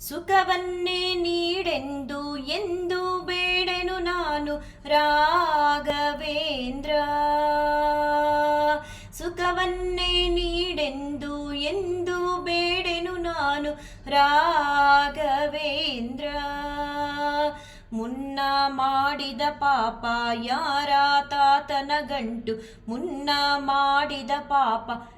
ಸುಖವನ್ನೇ ನೀಡೆಂದು ಎಂದು ಬೇಡೆನು ನಾನು ರಾಘವೇಂದ್ರ. ಸುಖವನ್ನೇ ನೀಡೆಂದು ಎಂದು ಬೇಡೆನು ನಾನು ರಾಘವೇಂದ್ರ. ಮುನ್ನ ಮಾಡಿದ ಪಾಪ ಯಾರ ತಾತನ ಗಂಟು, ಮುನ್ನ ಮಾಡಿದ ಪಾಪ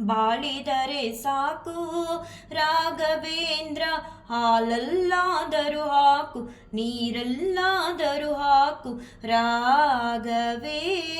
ಬಾಳಿದರೆ ಸಾಕು. ರಾಘವೇಂದ್ರ ಹಾಲಲ್ಲಾದರೂ ಹಾಕು. ನೀರಲ್ಲಾದರೂ ಹಾಕು. ರಾಘವೇಂದ್ರ